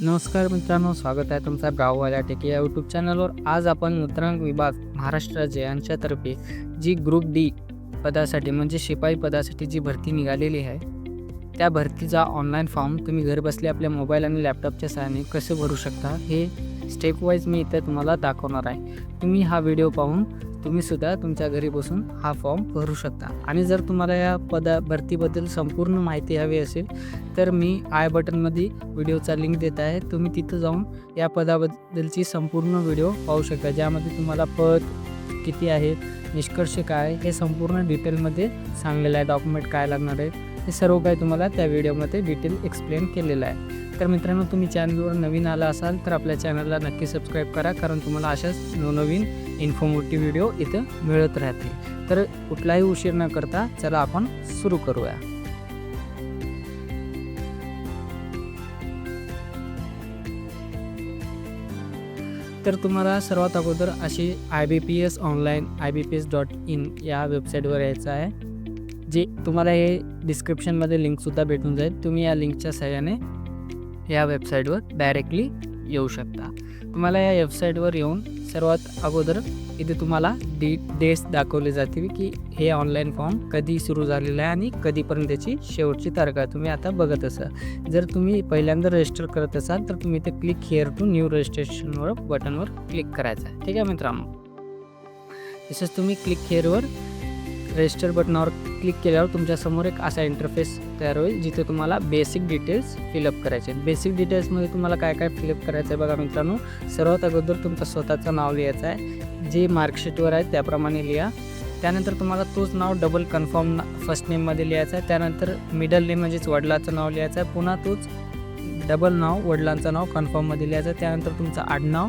नमस्कार मित्रांनो स्वागत आहे तुमचा गाववाल्या टेके या यूट्यूब चॅनलवर आज आपण मुद्रांक विभाग महाराष्ट्र यांच्यातर्फे जी ग्रुप डी पदासाठी म्हणजे शिपाई पदासाठी जी भरती निघालेली आहे त्या भरतीचा ऑनलाईन फॉर्म तुम्ही घरबसल्या आपल्या मोबाईल आणि लॅपटॉपच्या सहाय्याने कसे भरू शकता हे स्टेप वाईज मी इथे तुम्हाला दाखवणार आहे. तुम्ही हा व्हिडिओ पाहून तुम्ही सुद्धा तुमच्या घरी बसून हा फॉर्म भरू शकता. आणि जर तुम्हाला या पदा भरतीबद्दल संपूर्ण माहिती हवी असेल तर मी आय बटनमध्ये व्हिडिओचा लिंक देत आहे. तुम्ही तिथं जाऊन या पदाबद्दलची संपूर्ण व्हिडिओ पाहू शकता ज्यामध्ये तुम्हाला पद किती आहे निष्कर्ष काय हे संपूर्ण डिटेलमध्ये सांगलेलं आहे. डॉक्युमेंट काय लागणार आहे हे सर्व काही तुम्हाला त्या व्हिडिओमध्ये डिटेल एक्सप्लेन केलेलं आहे. तर मित्रांनो तुम्ही चॅनलवर नवीन आला असाल तर आपल्या चॅनलला नक्की सबस्क्राईब करा कारण तुम्हाला अशाच नवनवीन इन्फॉर्मेटिव्ह व्हिडिओ इथं मिळत राहतील. तर कुठलाही उशीर न करता चला आपण सुरू करूया. तर तुम्हाला सर्वात अगोदर अशी I B P S online I B P S dot in या वेबसाईटवर यायचं आहे. जे तुम्हाला हे डिस्क्रिप्शनमध्ये लिंकसुद्धा भेटून जाईल. तुम्ही या लिंकच्या सहाय्याने या वेबसाईटवर डायरेक्टली येऊ शकता. तुम्हाला या वेबसाईटवर येऊन सर्वात अगोदर इथे तुम्हाला डी डेट्स दाखवले जातील की हे ऑनलाईन फॉर्म कधी सुरू झालेलं आहे आणि कधीपर्यंत त्याची शेवटची तारीख आहे. तुम्ही आता बघत असाल. जर तुम्ही पहिल्यांदा रजिस्टर करत असाल तर तुम्ही ते क्लिक हिअर टू न्यू रजिस्ट्रेशनवर बटनवर क्लिक करायचं आहे. ठीक आहे मित्रांनो? तसंच तुम्ही क्लिक हिअरवर रजिस्टर बटनावर क्लिक केल्यावर तुमच्यासमोर एक असा इंटरफेस तयार होईल जिथे तुम्हाला बेसिक डिटेल्स फिलअप करायचे आहेत. बेसिक डिटेल्समध्ये तुम्हाला काय काय फिलअप करायचं आहे बघा मित्रांनो. सर्वात अगोदर तुमचं स्वतःचं नाव लिहायचं आहे. जे मार्कशीटवर आहे त्याप्रमाणे लिहा. त्यानंतर तुम्हाला तोच नाव डबल कन्फर्म ना फर्स्ट नेममध्ये लिहायचं आहे. त्यानंतर मिडल नेम म्हणजेच वडिलाचं नाव लिहायचं आहे. पुन्हा तोच डबल नाव वडिलांचं नाव कन्फर्ममध्ये लिहायचं आहे. त्यानंतर तुमचं आडनाव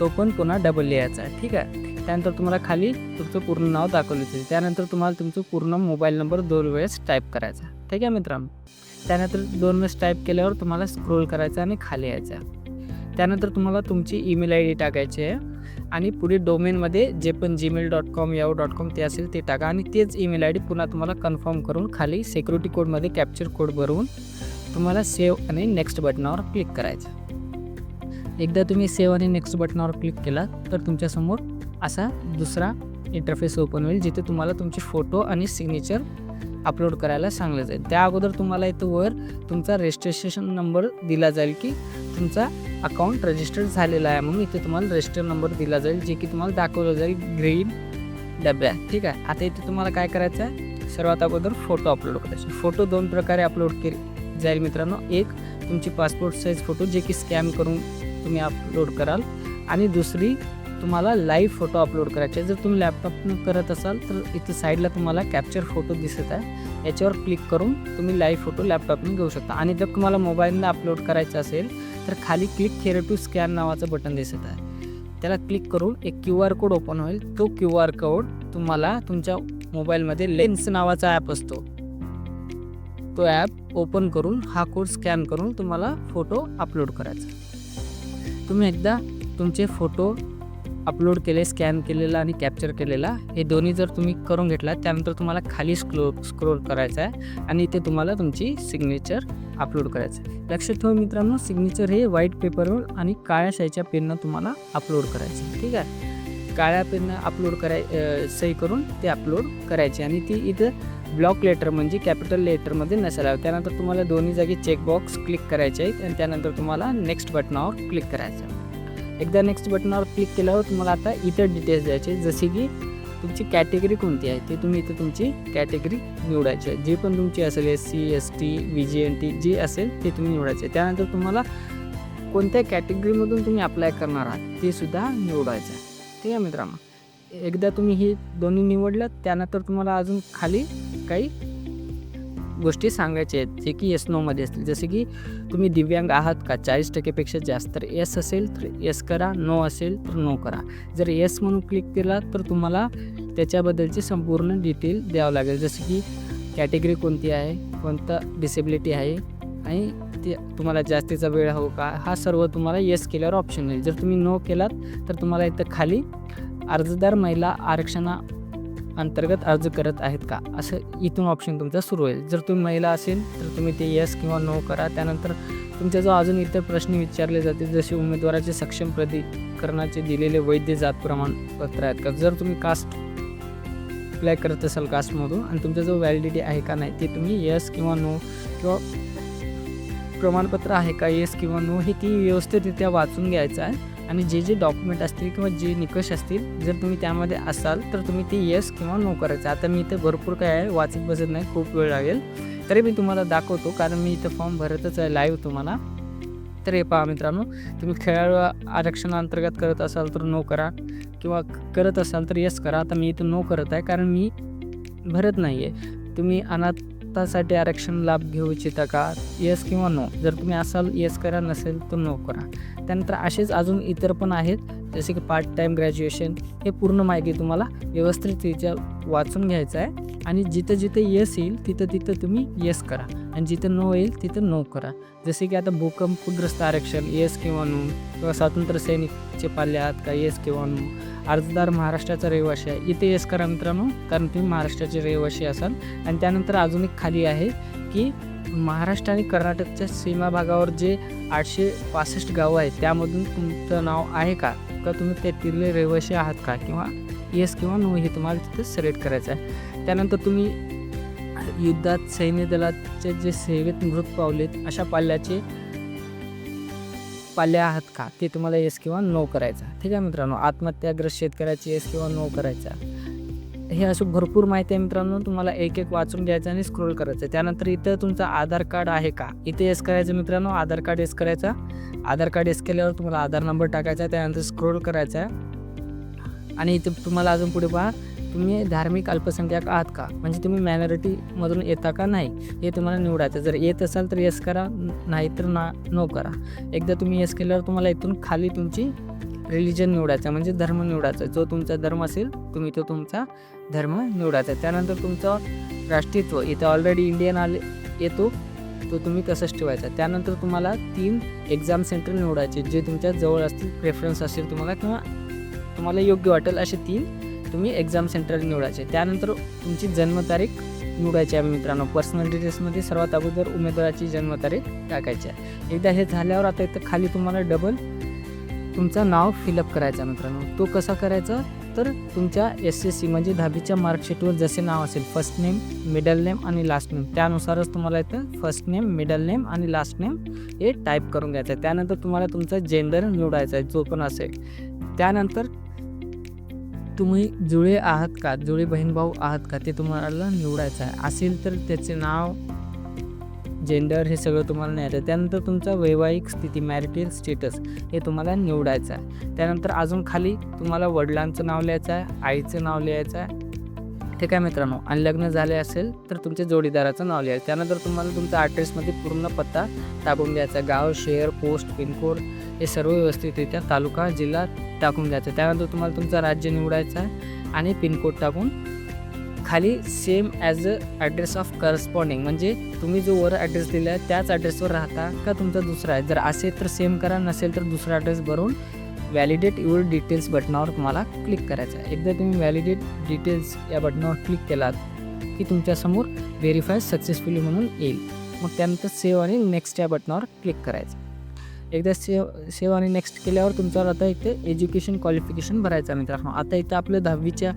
तो पण पुन्हा डबल लिहायचा आहे. ठीक आहे? त्यानंतर तुम्हाला खाली तुमचं पूर्ण नाव दाखवलं जाईल त्यानंतर तुम्हाला तुमचं पूर्ण मोबाईल नंबर दोन वेळेस टाईप करायचा. ठीक आहे मित्रांनो? त्यानंतर दोन वेळेस टाईप केल्यावर तुम्हाला स्क्रोल करायचं आणि खाली यायचा. त्यानंतर तुम्हाला तुमची ईमेल आय डी टाकायची आहे. आणि पुढे डोमेनमध्ये जे पण Gmail dot com Yahoo dot com ते असेल ते टाका. आणि तेच ईमेल आय डी पुन्हा तुम्हाला कन्फर्म करून खाली सिक्युरिटी कोडमध्ये कॅप्चर कोड भरून तुम्हाला सेव्ह आणि नेक्स्ट बटनावर क्लिक करायचं. एकदा तुम्ही सेव्ह आणि नेक्स्ट बटनावर क्लिक केला तर तुमच्यासमोर असा दुसरा इंटरफेस ओपन होईल जिथे तुम्हाला तुमचे फोटो आणि सिग्नेचर अपलोड करायला सांगलं जाईल. त्या अगोदर तुम्हाला इथं वर तुमचा रजिस्ट्रेशन नंबर दिला जाईल की तुमचा अकाउंट रजिस्टर्ड झालेला आहे. म्हणून इथे तुम्हाला रजिस्टर नंबर दिला जाईल जे की तुम्हाला दाखवलं जाईल ग्रीन डब्यात ठीक आहे? आता इथे तुम्हाला काय करायचं आहे? सर्वात अगोदर फोटो अपलोड करायचे. फोटो दोन प्रकारे अपलोड केले जाईल मित्रांनो. एक तुमची पासपोर्ट साईज फोटो जे की स्कॅन करून तुम्ही अपलोड कराल. आणि दुसरी तुम्हाला लाईव्ह फोटो अपलोड करायचे. जर तुम्ही लॅपटॉपनं करत असाल तर इथे साईडला तुम्हाला कॅप्चर फोटो दिसत आहे. याच्यावर क्लिक करून तुम्ही लाईव्ह फोटो लॅपटॉपने घेऊ शकता. आणि जर तुम्हाला मोबाईलनं अपलोड करायचं असेल तर खाली क्लिक हेअर टू स्कॅन नावाचं बटन दिसत आहे. त्याला क्लिक करून एक क्यू आर कोड ओपन होईल. तो क्यू आर कोड तुम्हाला तुमच्या मोबाईलमध्ये लेन्स नावाचा ॲप असतो. तो ॲप ओपन करून हा कोड स्कॅन करून तुम्हाला फोटो अपलोड करायचा. तुम्ही एकदा तुमचे फोटो अपलोड केले स्कॅन केलेला आणि कॅप्चर केलेला हे दोन्ही जर तुम्ही करून घेतला त्यानंतर तुम्हाला खाली स्क्लो स्क्रोल करायचं आहे आणि इथे तुम्हाला तुमची सिग्नेचर अपलोड करायचं आहे. लक्षात ठेवा मित्रांनो सिग्नेचर हे व्हाईट पेपरवर आणि काळ्या शाईच्या पेननं तुम्हाला अपलोड करायचं आहे. ठीक आहे? काळ्या पेननं अपलोड कराय सही करून ते अपलोड करायचे आणि ती इथं ब्लॉक लेटर म्हणजे कॅपिटल लेटरमध्ये नसायला हवं. त्यानंतर तुम्हाला दोन्ही जागी चेकबॉक्स क्लिक करायचे आहेत आणि त्यानंतर तुम्हाला नेक्स्ट बटनावर क्लिक करायचं आहे. एकदा नेक्स्ट बटनावर क्लिक केल्यावर तुम्हाला आता इतर डिटेल्स द्यायचे जसे की तुमची कॅटेगरी कोणती आहे? ते तुम्ही इथं तुमची कॅटेगरी निवडायची आहे. जे पण तुमची असेल S C S T V G N T G असेल ते तुम्ही निवडायचे त्यानंतर तुम्हाला कोणत्या कॅटेगरीमधून तुम्ही अप्लाय करणार आहात ते सुद्धा निवडायचं आहे. ठीक आहे मित्रांनो? एकदा तुम्ही ही दोन्ही निवडलं त्यानंतर तुम्हाला अजून खाली काही गोष्टी सांगायच्या आहेत जे की एस नोमध्ये असतील. जसे की तुम्ही दिव्यांग आहात का चाळीस टक्केपेक्षा जास्त तर एस असेल तर एस करा. नो असेल तर नो करा. जर एस म्हणून क्लिक केला तर तुम्हाला त्याच्याबद्दलची संपूर्ण डिटेल द्यावं लागेल. जसं की कॅटेगरी कोणती आहे कोणतं डिसेबिलिटी आहे आणि ते तुम्हाला जास्तीचा वेळ हवं का हा सर्व तुम्हाला येस केल्यावर ऑप्शन येईल. जर तुम्ही नो केलात तर तुम्हाला इथं खाली अर्जदार महिला आरक्षणा अंतर्गत अर्ज करत आहेत का? असं इथून ऑप्शन तुमचा सुरू होईल. जर तुम्ही महिला असेल तर तुम्ही ते येस किंवा नो करा. त्यानंतर तुमच्या जो अजून इतर प्रश्न विचारले जातील जसे उमेदवाराचे सक्षम प्राधिकरणाचे दिलेले वैद्य जात प्रमाणपत्र आहेत का? जर तुम्ही कास्ट अप्लाय करत असाल कास्टमधून आणि तुमचा जो व्हॅलिडिटी आहे का नाही ते तुम्ही येस किंवा नो किंवा प्रमाणपत्र आहे का येस किंवा नो हे ती व्यवस्थितरित्या वाचून घ्यायचं आहे. आणि जे जे डॉक्युमेंट असतील किंवा जे निकष असतील जर तुम्ही त्यामध्ये असाल तर तुम्ही ते येस किंवा नो करायचं. आता मी इथे भरपूर काय आहे वाचत बसत नाही खूप वेळ लागेल. तरी मी तुम्हाला दाखवतो कारण मी इथं फॉर्म भरतच आहे लाईव्ह तुम्हाला. तर हे पहा मित्रांनो तुम्ही खेळाडू आरक्षणाअंतर्गत करत असाल तर नो करा. किंवा करत असाल तर येस करा. आता मी इथं नो करत आहे कारण मी भरत नाही आहे तुम्ही अनाथ स्वतःसाठी आरक्षण लाभ घेऊ इच्छिता का? येस किंवा नो जर तुम्ही असाल येस करा नसेल तर नो करा. त्यानंतर असेच अजून इतर पण आहेत जसे की पार्ट टाईम ग्रॅज्युएशन हे पूर्ण माहिती तुम्हाला व्यवस्थितरित्या वाचून घ्यायचं आहे. आणि जिथं जिथं येस येईल तिथं तिथं तुम्ही येस करा. आणि जिथं नो येईल तिथं नो करा. जसे की आता भूकंपग्रस्त आरक्षण येस किंवा नो किंवा स्वातंत्र्य सैनिकचे पाल्यात आहात का येस किंवा नो अर्जदार महाराष्ट्राचा रहिवासी आहे. इथे येस करा मित्रांनो कारण तुम्ही महाराष्ट्राचे रहिवासी असाल. आणि त्यानंतर अजून एक खाली आहे की महाराष्ट्र आणि कर्नाटकच्या सीमा भागावर जे आठशे पासष्ट गावं आहेत त्यामधून तुमचं नाव आहे का? का तुम्ही त्यातील रहिवासी आहात का? किंवा येस किंवा नो हे तुम्हाला तिथे सिलेक्ट करायचं आहे. त्यानंतर तुम्ही युद्धात सैन्य दलाच्या जे सेवेत मृत पावलेत अशा पाल्याचे पाले आहात का? ते तुम्हाला येस किंवा नो करायचा ठीक आहे मित्रांनो? आत्महत्याग्रस्त शेतकऱ्याची येस किंवा नो करायचा हे असं भरपूर माहिती आहे मित्रांनो. तुम्हाला एक एक वाचून घ्यायचं आणि स्क्रोल करायचं त्यानंतर इथं तुमचं आधार कार्ड आहे का? इथे येस करायचं मित्रांनो. आधार कार्ड येस करायचा. आधार कार्ड येस केल्यावर तुम्हाला आधार नंबर टाकायचा आहे. त्यानंतर स्क्रोल करायचा आहे. आणि इथे तुम्हाला अजून पुढे पहा. तुम्ही धार्मिक अल्पसंख्याक आहात का? म्हणजे तुम्ही मायनॉरिटीमधून येता का नाही? हे तुम्हाला निवडायचं. जर येत असाल तर येस करा नाही तर ना नो करा. एकदा तुम्ही येस केल्यावर तुम्हाला इथून खाली तुमची रिलिजन निवडायचा म्हणजे धर्म निवडायचा. जो तुमचा धर्म असेल तुम्ही तो तुमचा धर्म निवडायचा. त्यानंतर तुमचं राष्ट्रीयत्व. इथं ऑलरेडी इंडियन आले येतो तो तुम्ही तसंच ठेवायचा. त्यानंतर तुम्हाला तीन एक्झाम सेंटर निवडायचे जे तुमच्या जवळ असतील प्रेफरन्स असेल तुम्हाला किंवा तुम्हाला योग्य वाटेल असे तीन तुम्ही एक्झाम सेंटर निवडायचे. त्यानंतर तुमची जन्मतारीख निवडायची आहे मित्रांनो. पर्सनल डिटेल्समध्ये सर्वात अगोदर उमेदवाराची जन्मतारीख टाकायची आहे. एकदा हे झाल्यावर आता इथं खाली तुम्हाला डबल तुमचं नाव फिलअप करायचं आहे मित्रांनो. तो कसा करायचा? तर तुमच्या एस एस सी म्हणजे दहावीच्या मार्कशीटवर जसे नाव असेल फर्स्ट नेम मिडल नेम आणि लास्ट नेम त्यानुसारच तुम्हाला इथं फर्स्ट नेम मिडल नेम आणि लास्ट नेम हे टाईप करून घ्यायचं आहे. त्यानंतर तुम्हाला तुमचा जेंडर निवडायचा आहे जो पण असेल. त्यानंतर तुम्ही जुळे आहात का? जुळे बहीण भाऊ आहात का? ते तुम्हाला निवडायचं आहे. असेल तर त्याचे नाव जेंडर हे सगळं तुम्हाला न्यायचं त्यानंतर तुमचा वैवाहिक स्थिती मॅरिटल स्टेटस हे तुम्हाला निवडायचं आहे. त्यानंतर अजून खाली तुम्हाला वडिलांचं नाव लिहायचं आहे आईचं नाव लिहायचं आहे. ठीक आहे मित्रांनो आणि लग्न झाले असेल तर तुमच्या जोडीदाराचं नाव लिहायचं. त्यानंतर तुम्हाला तुमचा ॲड्रेसमध्ये पूर्ण पत्ता टाकून द्यायचा गाव शहर पोस्ट पिनकोड हे सर्व व्यवस्थितरित्या तालुका जिल्हा टाकून द्यायचं. त्यानंतर तुम्हाला तुमचं राज्य निवडायचं आहे आणि पिनकोड टाकून खाली same as a address of corresponding म्हणजे तुम्ही जो वर ॲड्रेस दिला आहे त्याच ॲड्रेसवर राहता का तुमचा दुसरा आहे? जर असेल तर सेम करा नसेल तर दुसरा ॲड्रेस भरून व्हॅलिडेट युअर डिटेल्स बटनावर तुम्हाला क्लिक करायचं आहे. एकदा तुम्ही व्हॅलिडेट डिटेल्स या बटनावर क्लिक केलात की तुमच्यासमोर व्हेरीफाय सक्सेसफुली म्हणून येईल. मग त्यानंतर सेव्ह आणि नेक्स्ट या बटनावर क्लिक करायचं. एकदा सेव सेव आणि नेक्स्ट केल्यावर तुमच्यावर आता इथे एज्युकेशन क्वालिफिकेशन भरायचं आहे मित्रांनो. आता इथं आपलं दहावीच्या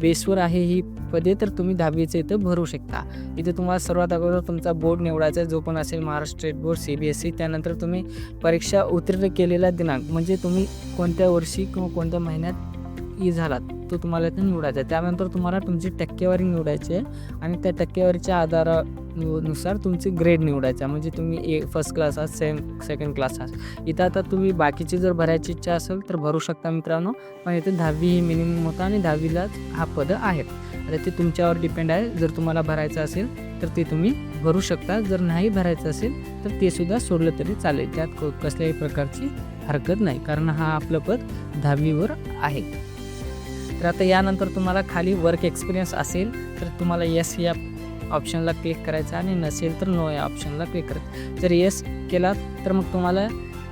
बेसवर आहे ही पदे तर तुम्ही दहावीचं इथं भरू शकता. इथे तुम्हाला सर्वात अगोदर तुमचा बोर्ड निवडायचा आहे जो पण असेल Maharashtra state board C B S C त्यानंतर तुम्ही परीक्षा उत्तीर्ण केलेला दिनांक म्हणजे तुम्ही कोणत्या वर्षी किंवा कोणत्या महिन्यात ई झालात तो तुम्हाला इथं निवडायचा आहे. त्यानंतर तुम्हाला तुमची टक्केवारी निवडायची आहे आणि त्या टक्केवारीच्या आधारा नुसार तुमची ग्रेड निवडायचा म्हणजे तुम्ही ए फर्स्ट क्लास आहात सेम सेकंड क्लास आहात. इथं आता तुम्ही बाकीची जर भरायची इच्छा असेल तर भरू शकता मित्रांनो. पण इथे दहावी ही मिनिमम होता आणि दहावीला हा पद आहेत. आता ते तुमच्यावर डिपेंड आहे. जर तुम्हाला भरायचं असेल तर ते तुम्ही भरू शकता. जर नाही भरायचं असेल तर ते सुद्धा सोडलं तरी चालेल. त्यात कसल्याही प्रकारची हरकत नाही. कारण हा आपलं पद दहावीवर आहे. तर आता यानंतर तुम्हाला खाली वर्क एक्सपिरियन्स असेल तर तुम्हाला येस या ऑप्शनला क्लिक करायचं आणि नसेल तर नो या ऑप्शनला क्लिक करायचं. जर येस केलात तर मग तुम्हाला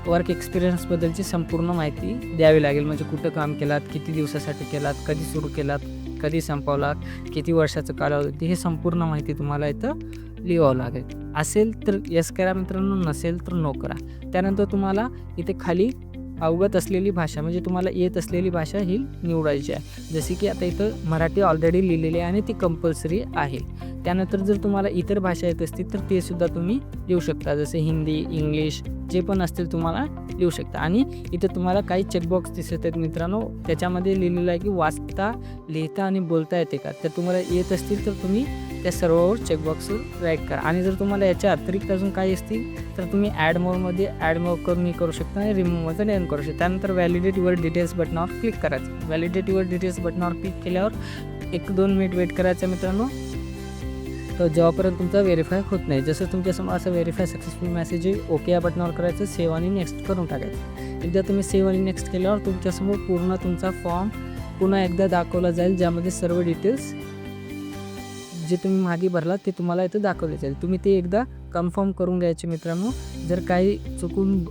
वर्क एक्सपिरियन्सबद्दलची संपूर्ण माहिती द्यावी लागेल. म्हणजे कुठं काम केलात किती दिवसासाठी केलात कधी सुरू केलात कधी संपवलात किती वर्षाचं कालावधी हे संपूर्ण माहिती तुम्हाला इथं लिहावं लागेल. असेल तर यस करा मित्रांनो नसेल तर नो करा. त्यानंतर तुम्हाला इथे खाली अवगत असलेली भाषा म्हणजे तुम्हाला येत असलेली भाषा ही निवडायची आहे. जसे की आता इथं मराठी ऑलरेडी लिहिलेली आहे आणि ती कंपल्सरी आहे. त्यानंतर जर तुम्हाला इतर भाषा येत असतील तर ते सुद्धा तुम्ही लिहू शकता. जसे हिंदी इंग्लिश जे पण असतील तुम्हाला लिहू शकता. आणि इथं तुम्हाला काही चेकबॉक्स दिसत आहेत मित्रांनो. त्याच्यामध्ये लिहिलेलं आहे की वाचता लिहिता आणि बोलता येते का? तर तुम्हाला येत असतील तर तुम्ही त्या सर्ववर चेकबॉक्सवर राईट करा. आणि जर तुम्हाला याच्या अतिरिक्त अजून काही असतील तर तुम्ही ॲड मोडमध्ये ॲड मोड करून करू शकता आणि रिमूव्हमध्ये डन करू शकता. त्यानंतर व्हॅलिडेट युअर डिटेल्स बटनावर क्लिक करायचं. व्हॅलिडेट डिटेल्स बटनावर क्लिक केल्यावर एक दोन मिनिट वेट करायचं मित्रांनो. तर जेव्हापर्यंत तुमचा व्हेरीफाय होत नाही जसं तुमच्यासमोर असं व्हेरीफाय सक्सेसफुल मेसेज येईल ओके या बटनावर करायचं सेव्ह आणि नेक्स्ट करून टाकायचं. एकदा तुम्ही सेव्ह आणि नेक्स्ट केल्यावर तुमच्यासमोर पूर्ण तुमचा फॉर्म पुन्हा एकदा दाखवला जाईल ज्यामध्ये सर्व डिटेल्स जे तुम्ही मागे भरला ते तुम्हाला इथं दाखवले जाईल. तुम्ही ते एकदा कन्फर्म करून घ्यायचे मित्रांनो. जर काही चुकून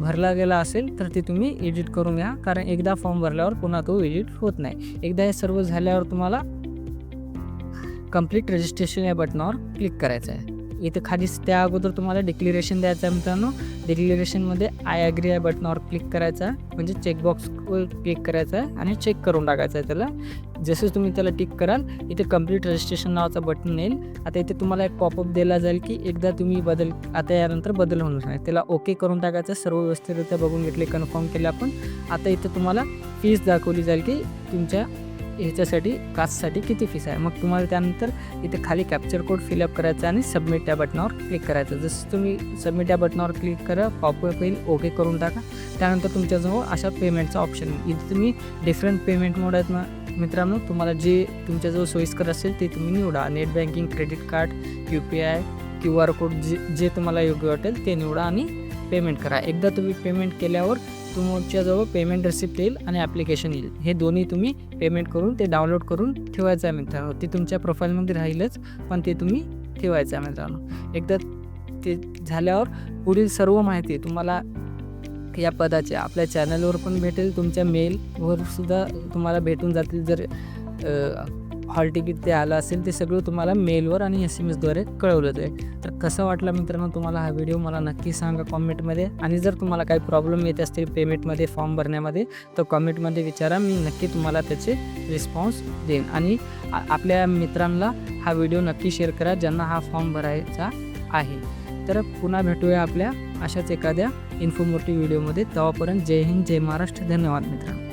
भरला गेला असेल तर ते तुम्ही एडिट करून घ्या. कारण एकदा फॉर्म भरल्यावर पुन्हा तो एडिट होत नाही. एकदा हे सर्व झाल्यावर तुम्हाला कंप्लीट रजिस्ट्रेशन या बटनावर क्लिक करायचं आहे. इथं खालीच त्या अगोदर तुम्हाला डिक्लेरेशन द्यायचं आहे मित्रांनो. डिक्लेरेशनमध्ये आय ॲग्री या बटनावर क्लिक करायचं आहे. म्हणजे चेकबॉक्सवर क्लिक करायचं आहे आणि चेक करून टाकायचं आहे त्याला. जसं तुम्ही त्याला टिक कराल इथे कंप्लीट रजिस्ट्रेशन नावाचा बटन येईल. आता इथे तुम्हाला एक पॉपअप दिला जाईल की एकदा तुम्ही बदल आता यानंतर बदल होणार नाही त्याला ओके करून टाकायचं सर्व व्यवस्थितरित्या बघून घेतले कन्फर्म केले आपण. आता इथे तुम्हाला फीस दाखवली जाईल की तुमच्या ह्याच्यासाठी कास्टसाठी किती फीस आहे. मग तुम्हाला त्यानंतर इथे खाली कॅप्चर कोड फिलअप करायचा आणि सबमिट या बटनावर क्लिक करायचं. जसं तुम्ही सबमिट या बटनावर क्लिक करा पॉपअप येईल ओके करून टाका. त्यानंतर तुमच्याजवळ अशा पेमेंटचा ऑप्शन इथे तुम्ही डिफरंट पेमेंट मोड आहेत ना मित्रांनो तुम्हाला जे तुमच्याजवळ सोयीस्कर असेल ते तुम्ही निवडा. Net banking credit card U P I Q R code जे जे तुम्हाला योग्य वाटेल ते निवडा आणि पेमेंट करा. एकदा तुम्ही पेमेंट केल्यावर तुमच्याजवळ पेमेंट रिसिप्ट येईल आणि ॲप्लिकेशन येईल. हे दोन्ही तुम्ही पेमेंट करून ते डाउनलोड करून ठेवायचं आहे मित्रांनो. ते तुमच्या प्रोफाईलमध्ये राहीलच पण ते तुम्ही ठेवायचं आहे मित्रांनो. एकदा ते झाल्यावर पुढील सर्व माहिती तुम्हाला या पदाचे आपल्या चॅनलवर पण भेटेल तुमच्या मेलवर सुद्धा तुम्हाला भेटून जातील. जर हॉल तिकीट ते आलं असेल ते सगळं तुम्हाला मेलवर आणि एस एम एसद्वारे कळवलं जाईल. तर कसं वाटलं मित्रांनो तुम्हाला हा व्हिडिओ? मला नक्की सांगा कॉमेंटमध्ये. आणि जर तुम्हाला काही प्रॉब्लेम येत असतील पेमेंटमध्ये फॉर्म भरण्यामध्ये तर कॉमेंटमध्ये विचारा. मी नक्की तुम्हाला त्याचे रिस्पॉन्स देईन. आणि आपल्या मित्रांना हा व्हिडिओ नक्की शेअर करा ज्यांना हा फॉर्म भरायचा आहे. तर पुन्हा भेटूया आपल्या अशाच एखाद्या इन्फॉर्मेटिव्ह व्हिडिओमध्ये तेव्हापर्यंत जय हिंद जय महाराष्ट्र. धन्यवाद मित्रांनो.